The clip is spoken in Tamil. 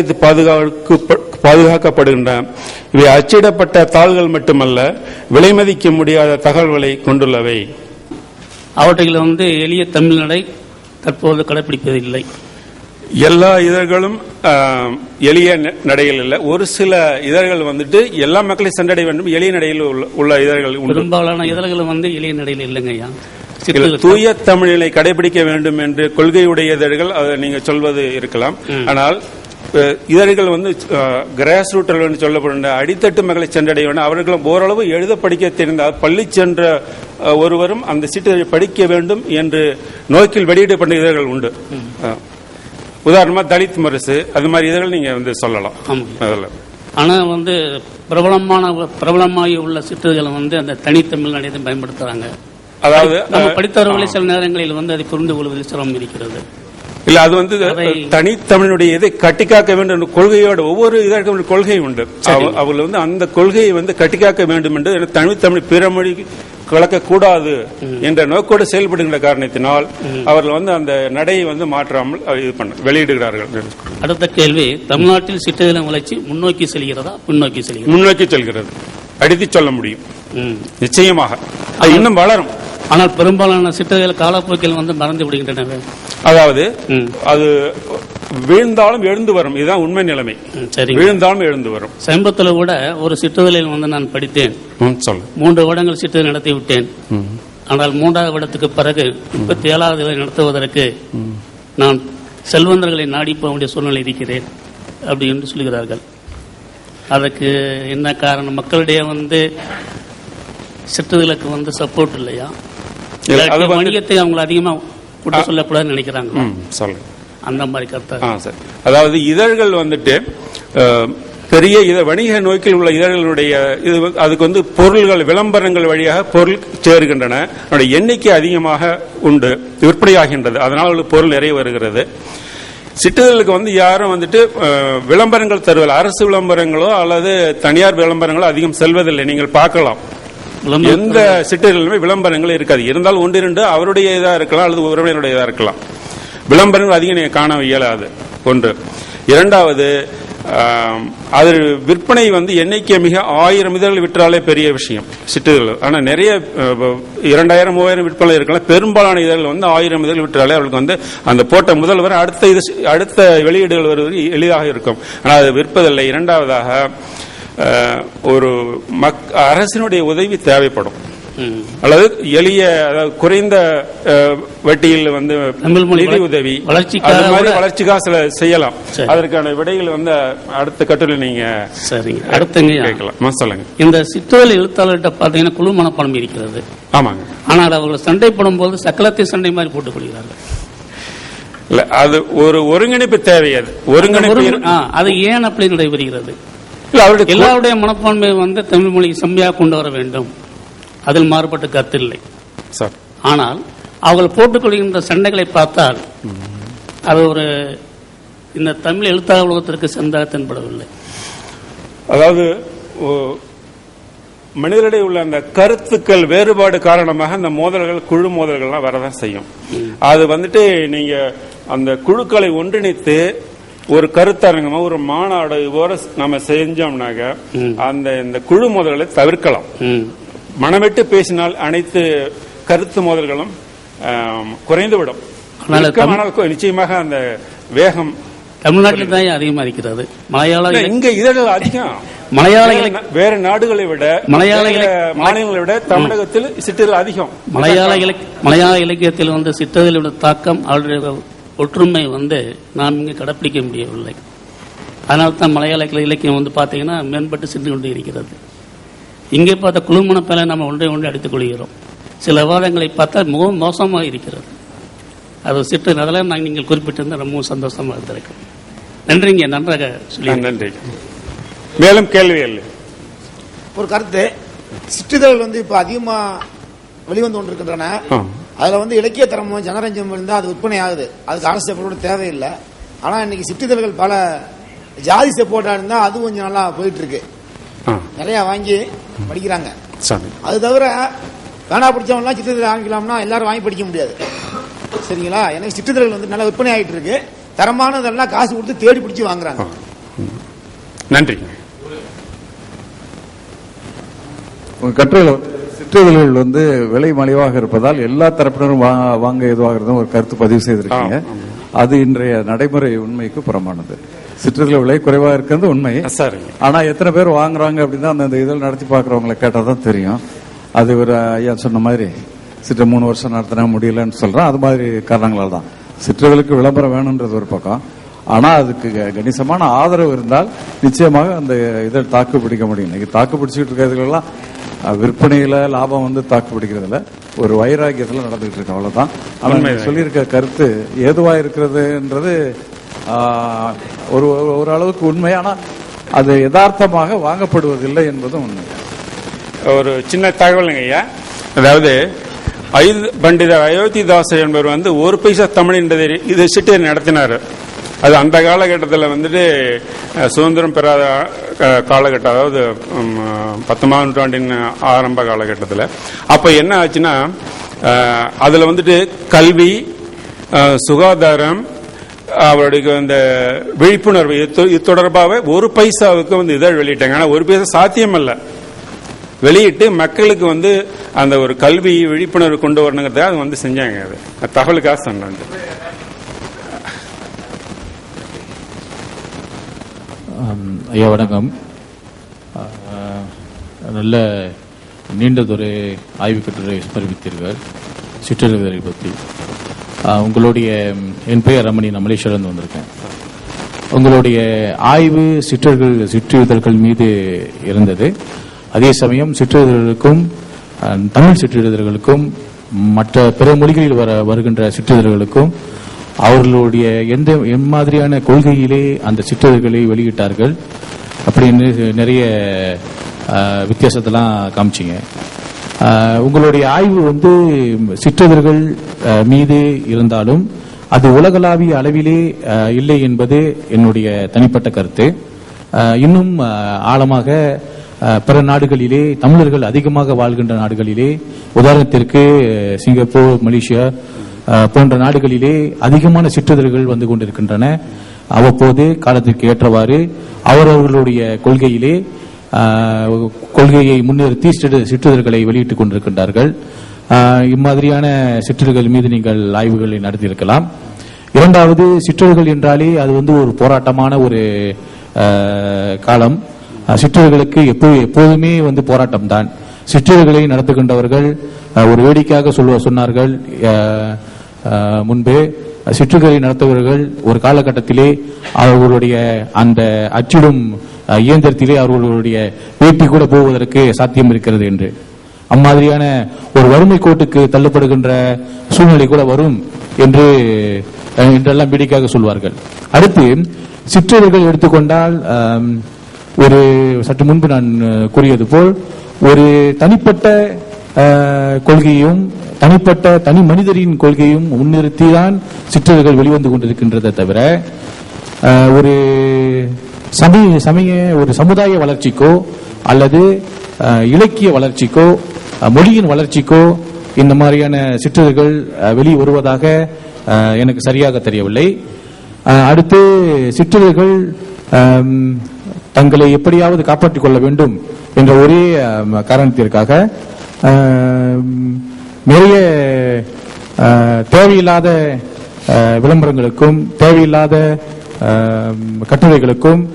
இது பாதுகாக்கு- பாதுகாக்கப்படுகின்றன இவை அச்சிடப்பட்ட தாள்கள் மட்டுமல்ல விலைமதிக்க முடியாத தகவல்களை கொண்டுள்ளவை. அவற்றில் வந்து எளிய தமிழ் நடை தற்போது கடைபிடிப்பதில்லை எல்லா இதழ்களும் எளிய நடையில் இல்லை. ஒரு சில இதழ்கள் வந்துட்டு எல்லா மக்களையும் சென்றடைய வேண்டும். எளிய நடையில் உள்ள- இதழ்கள் பெரும்பாலான இதழ்கள் வந்து எளிய நடையில் இல்லைங்க ஐயா. தூய தமிழினை கடைபிடிக்க வேண்டும் என்று கொள்கையுடைய இதழ்கள் அதை நீங்க சொல்வது இருக்கலாம். ஆனால் இதழ்கள் வந்து கிராஸ் ரூட்டல் என்று சொல்லப்படுகின்ற அடித்தட்டு மக்களை சென்றடைய வேண்டும் அவர்களும் ஓரளவு எழுத படிக்க தெரிந்தால் பள்ளி சென்ற ஒருவரும் அந்த சீட்டை படிக்க வேண்டும் என்று நோக்கில் வெளியிடப்பட்ட இதழ்கள் உண்டு. அஹ். உதாரணமா தலித் முரசு அது மாதிரி இதழ்கள் நீங்க வந்து சொல்லலாம். அதில் ஆனா வந்து பிரபலமான பிரபலமாகி உள்ள சிற்றுகளை வந்து அந்த தனித்தமிழ் நடையை பயன்படுத்துறாங்க. அதாவது நம்ம படித்தவர்களை சில நேரங்களில் வந்து அதை புரிந்து கொள்வதில் சிரமம் இருக்கிறது. இல்ல அது வந்து தனித்தமிழுடைய இதை கட்டிக்காக்க வேண்டும் என்ற கொள்கையோட ஒவ்வொரு இதற்கும் ஒரு கொள்கை உண்டு. அவ- அவர்கள் வந்து அந்த கொள்கையை வந்து கட்டிக்காக்க வேண்டும் என்று தனித்தமிழ் பிற மொழி கலக்கக்கூடாது என்ற நோக்கோடு செயல்படுகின்ற காரணத்தினால் அவர்கள் வந்து அந்த நடையை வந்து மாற்றாமல் இது பண்ண வெளியிடுகிறார்கள். அடுத்த கேள்வி தமிழ்நாட்டில் சிற்றுகளின் வளர்ச்சி முன்னோக்கி செல்கிறதா பின்னோக்கி செல்கிறதா? முன்னோக்கி செல்கிறது. அடித்து சொல்ல முடியும். நிச்சயமாக. அது இன்னும் வளரும். ஆனால் பெரும்பாலான சிற்றுகள் காலப்போக்கில் வந்து மறந்து விடுகின்றன அதாவது. அது வீழ்ந்தாலும் எழுந்து வரும். இதுதான் உண்மை நிலைமை. சரிங்க. வீழ்ந்தாலும் எழுந்து வரும். சமீபத்தில் கூட ஒரு சிற்றுதலில் வந்து நான் படித்தேன். சொல்லு. மூன்று வருடங்கள் சிற்றுதல் நடத்தி விட்டேன். ஆனால் மூன்றாவது வருடத்துக்கு பிறகு முப்பத்தி ஏழாவது நடத்துவதற்கு நான் செல்வந்தர்களை நாடி போக வேண்டிய சூழ்நிலை இருக்கிறேன் அப்படி என்று சொல்கிறார்கள். அதற்கு என்ன காரணம்? மக்களிடையே வந்து சிற்றுதலுக்கு வந்து சப்போர்ட் இல்லையா? வணிகத்தை அவங்க அதிகமா கூட்ட சொல்லக்கூடாதுன்னு நினைக்கிறாங்க ம், சொல்லு அந்த மாதிரி கருத்தா? ஆ சரி. அதாவது இதழ்கள் வந்துட்டு பெரிய இத வணிக நோக்கில் உள்ள இதழ்களுடைய இது அதுக்கு வந்து பொருள்கள் விளம்பரங்கள் வழியாக பொருள் சேருகின்றன. அதனுடைய எண்ணிக்கை அதிகமாக உண்டு விற்பனையாகின்றது. அதனால் பொருள் நிறைய வருகிறது. சிற்றுதலுக்கு வந்து யாரும் வந்துட்டு விளம்பரங்கள் தருவதில்லை. அரசு விளம்பரங்களோ அல்லது தனியார் விளம்பரங்களோ அதிகம் செல்வதில்லை. நீங்கள் பார்க்கலாம். எந்த சிற்றர்களுமே விளம்பரங்கள் இருக்காது. இருந்தாலும் ஒன்று இரண்டு அவருடைய இதாக இருக்கலாம் அல்லது உறவினருடைய இதாக இருக்கலாம். விளம்பரங்கள் அதிகம் நீங்கள் காண இயலாது. ஒன்று. இரண்டாவது அது விற்பனை வந்து எண்ணிக்கை மிக ஆயிரம் இதழ்கள் விற்றாலே பெரிய விஷயம் சிற்றுகள் ஆனால் நிறைய இரண்டாயிரம் மூவாயிரம் விற்பனை இருக்கலாம். பெரும்பாலான இதழ்கள் வந்து ஆயிரம் இதழ்கள் விற்றாலே அவளுக்கு வந்து அந்த போட்ட முதல்வர் அடுத்த இது அடுத்த வெளியீடுகள் வருவது எளிதாக இருக்கும். ஆனால் அது விற்பதில்லை. இரண்டாவதாக ஒரு மக் அரசினுடைய உதவி தேவைப்படும். அல்லது எளிய குறைந்த வட்டியில் வந்து நிதி உதவி வளர்ச்சிக்காக அது மாதிரி வளர்ச்சிக்காக சில செய்யலாம். அதற்கான விடைகள் வந்து அடுத்த கட்டுரை நீங்க சரிங்க. அடுத்தங்க கேட்கலாம். சொல்லுங்க. இந்த சிற்றுதல் எழுத்தாளர்கிட்ட பார்த்தீங்கன்னா குழு மனப்பான்மை இருக்கிறது. ஆமாங்க. ஆனால் அவர்கள் சண்டை போடும்போது சக்கலத்தை சண்டை மாதிரி போட்டுக் கொள்கிறார்கள் இல்ல அது ஒரு ஒருங்கிணைப்பு தேவை அது. ஒருங்கிணைப்பு அது ஏன் அப்படி நடைபெறுகிறது? அவருடைய எல்லாருடைய மனப்பான்மை வந்து தமிழ் மொழி செம்மையாக கொண்டு வர வேண்டும். அதில் மாறுபட்ட கருத்து இல்லை. சார். ஆனால் அவர்கள் போட்டுக்கொள்கின்ற சண்டைகளை பார்த்தால் அது ஒரு இந்த தமிழ் எழுத்தாளர் உலகத்திற்கு சென்றாக தென்படவில்லை. அதாவது மனிதரிடையே உள்ள அந்த கருத்துக்கள் வேறுபாடு காரணமாக அந்த மோதல்கள் குழு மோதல்கள்லாம் வரதான் செய்யும். அது வந்துட்டு நீங்க அந்த குழுக்களை ஒன்றிணைத்து ஒரு கருத்தரங்கமா ஒரு மாநாடு போல நம்ம செஞ்சோம்னாக்க அந்த இந்த குழு மோதல்களை தவிர்க்கலாம். மனமிட்டு பேசினால் அனைத்து கருத்து மோதல்களும் குறைந்துவிடும். ஆனால் நிச்சயமாக அந்த வேகம் தமிழ்நாட்டில் தான் அதிகமாக இருக்கிறது மலையாள இங்க இதழ்கள் அதிகம். மலையாள வேற நாடுகளை விட மலையாள மாநிலங்களை விட தமிழகத்தில் சிற்றர்கள் அதிகம். மலையாள இலக்கிய மலையாள இலக்கியத்தில் வந்து சிற்றதிலுள்ள தாக்கம் அவருடைய ஒற்றுமை வந்து நாம் இங்கு கடைப்பிடிக்க முடியவில்லை. அதனால தான் மலையாள இலக்கிய- இலக்கியம் வந்து பார்த்தீங்கன்னா மேம்பட்டு சென்று கொண்டு இருக்கிறது. இங்கே பார்த்த குழுமண நம்ம ஒன்றை ஒன்றை அடித்துக் கொள்கிறோம். சில விவாதங்களை பார்த்தால் மிகவும் மோசமாக இருக்கிறது. அது சிற்று அதெல்லாம் நாங்கள் நீங்கள் குறிப்பிட்டிருந்தால் ரொம்பவும் சந்தோஷமாக இருந்திருக்கும். நன்றிங்க நன்றாக சொல்லி நன்றி. மேலும் கேள்விகள் ஒரு கருத்து சிற்றிதழ்கள் வந்து இப்ப அதிகமா வெளிவந்து கொண்டிருக்கின்றன. அதுல வந்து இலக்கிய தரமும் ஜனரஞ்சமும் இருந்தா அது விற்பனை ஆகுது. அதுக்கு அரசு சப்போர்ட் தேவையில்லை. ஆனா இன்னைக்கு சிற்றிதழ்கள் பல ஜாதி சப்போர்ட்டா இருந்தா அது கொஞ்சம் நல்லா போயிட்டு இருக்கு ஆ, நிறைய வாங்கி படிக்கிறாங்க. அது தவிர வேணா பிடிச்சவங்கலாம் சிற்றிதழ் வாங்கிக்கலாம்னா எல்லாரும் வாங்கி படிக்க முடியாது. சரிங்களா? எனக்கு சிற்றிதழ்கள் வந்து நல்லா விற்பனை ஆகிட்டு இருக்கு தரமானதெல்லாம் காசு கொடுத்து தேடி பிடிச்சி வாங்குறாங்க. நன்றி. உங்க கட்டுரையில் சிற்றிதழ்கள் வந்து விலை மலிவாக இருப்பதால் எல்லா தரப்பினரும் வாங்க இதுவாகிறதும் ஒரு கருத்து பதிவு செய்திருக்கீங்க. அது இன்றைய நடைமுறை உண்மைக்கு புறமானது. சிற்றிதழ் விலை குறைவா இருக்கிறது உண்மை. சார். ஆனா எத்தனை பேர் வாங்குறாங்க அப்படின்னு அந்த இதழ் நடத்தி பார்க்கறவங்களை கேட்டா தான் தெரியும். அது ஒரு ஐயா சொன்ன மாதிரி சிற்ற மூணு வருஷம் நடத்தினா முடியலன்னு சொல்றேன். அது மாதிரி காரணங்களால் தான். சிற்றிதழுக்கு விளம்பரம் வேணுன்றது ஒரு பக்கம். ஆனா அதுக்கு கணிசமான ஆதரவு இருந்தால் நிச்சயமாக அந்த இதழ் தாக்கு பிடிக்க முடியும். இன்னைக்கு தாக்கு பிடிச்சிட்டு இருக்கிறதுலாம் விற்பனையில லாபம் வந்து தாக்கு பிடிக்கிறதுல ஒரு வைராக்கியத்துல நடந்துகிட்டு இருக்கு அவ்வளவுதான். உண்மைதான். சொல்லியிருக்க கருத்து ஏதுவா இருக்கிறதுன்றது ஒரு ஒரு- அளவுக்கு உண்மை. ஆனா அது யதார்த்தமாக வாங்கப்படுவதில்லை என்பதும் உண்மை. ஒரு சின்ன தகவலுங்க ஐயா. அதாவது ஐது பண்டிதர் அயோத்திதாசர் என்பவர் வந்து ஒரு பைசா தமிழ் என்றதை இது சிட்டு நடத்தினார். அது அந்த காலகட்டத்தில் வந்துட்டு சுதந்திரம் பெறாத காலகட்டம் அதாவது உம், பத்தொன்பதாம் நூற்றாண்டின் ஆரம்ப காலகட்டத்தில். அப்போ என்ன ஆச்சுன்னா அதில் வந்துட்டு கல்வி சுகாதாரம் அவருடைய அந்த விழிப்புணர்வு இது தொடர்பாக ஒரு பைசாவுக்கு வந்து இதழ் வெளியிட்டாங்க. ஆனால் ஒரு பைசா சாத்தியம் அல்ல வெளியிட்டு மக்களுக்கு வந்து அந்த ஒரு கல்வி விழிப்புணர்வு கொண்டு வரணுங்கிறதுக்காக அது வந்து செஞ்சாங்க அது. தகவலுக்காக சொன்னாங்க ஐயா வணக்கம். நல்ல நீண்டதொரு ஆய்வு கட்டுரை சமர்ப்பித்தீர்கள். சிற்றறிவுகளை பற்றி. உங்களுடைய என் பெயர் ரமணி நான் மலேசியாவிலிருந்து வந்திருக்கேன். உங்களுடைய ஆய்வு சிற்றர்கள் சிற்றிதழ்கள் மீது இருந்தது. அதே சமயம் சிற்றிதழ்களுக்கும் தமிழ் சிற்றிதழ்களுக்கும் மற்ற பிற மொழிகளில் வர வருகின்ற சிற்றிதழ்களுக்கும் அவர்களுடைய எந்த எம்மாதிரியான கொள்கையிலே அந்த சிற்றர்களை வெளியிட்டார்கள் அப்படின்னு நிறைய வித்தியாசத்தெல்லாம் காமிச்சிங்க. உங்களுடைய ஆய்வு வந்து சிற்றதர்கள் மீது இருந்தாலும் அது உலகளாவிய அளவிலே இல்லை என்பது என்னுடைய தனிப்பட்ட கருத்து. இன்னும் ஆழமாக பிற நாடுகளிலே தமிழர்கள் அதிகமாக வாழ்கின்ற நாடுகளிலே உதாரணத்திற்கு சிங்கப்பூர் மலேசியா போன்ற நாடுகளிலே அதிகமான சிற்றிதழ்கள் வந்து கொண்டிருக்கின்றன. அவ்வப்போது காலத்திற்கு ஏற்றவாறு அவரவர்களுடைய கொள்கையிலே கொள்கையை முன்னிறுத்தி சிற்று- சிற்றிதழ்களை வெளியிட்டுக் கொண்டிருக்கின்றார்கள். இம்மாதிரியான சிற்றர்கள் மீது நீங்கள் ஆய்வுகளை நடத்தியிருக்கலாம். இரண்டாவது சிற்றர்கள் என்றாலே அது வந்து ஒரு போராட்டமான ஒரு காலம். சிற்றர்களுக்கு எப்போ எப்போதுமே வந்து போராட்டம் தான் சிற்றர்களை நடத்துகின்றவர்கள் ஒரு வேடிக்கையாக சொல்ல சொன்னார்கள். முன்பே சிற்றுகளை நடத்துபவர்கள் ஒரு காலகட்டத்திலே அவர்களுடைய அந்த அச்சிடும் இயந்திரத்திலே அவர்களுடைய பேட்டி கூட போவதற்கு சாத்தியம் இருக்கிறது என்று. அம்மாதிரியான ஒரு வறுமை கோட்டுக்கு தள்ளப்படுகின்ற சூழ்நிலை கூட வரும் என்று என்றெல்லாம் பிடிக்காக சொல்வார்கள். அடுத்து சிற்றர்கள் எடுத்துக்கொண்டால் ஒரு சற்று முன்பு நான் கூறியது போல் ஒரு தனிப்பட்ட கொள்கையும் தனிப்பட்ட தனி மனிதரின் கொள்கையும் முன்னிறுத்திதான் சிற்றர்கள் வெளிவந்து கொண்டிருக்கின்றதை தவிர ஒரு சமய சமய ஒரு சமுதாய வளர்ச்சிக்கோ அல்லது இலக்கிய வளர்ச்சிக்கோ மொழியின் வளர்ச்சிக்கோ இந்த மாதிரியான சிற்றர்கள் வெளியே வெளி வருவதாக எனக்கு சரியாக தெரியவில்லை. அடுத்து சிற்றர்கள் தங்களை எப்படியாவது காப்பாற்றிக் கொள்ள வேண்டும் என்ற ஒரே காரணத்திற்காக நிறைய தேவையில்லாத விளம்பரங்களுக்கும் தேவையில்லாத கட்டுரைகளுக்கும்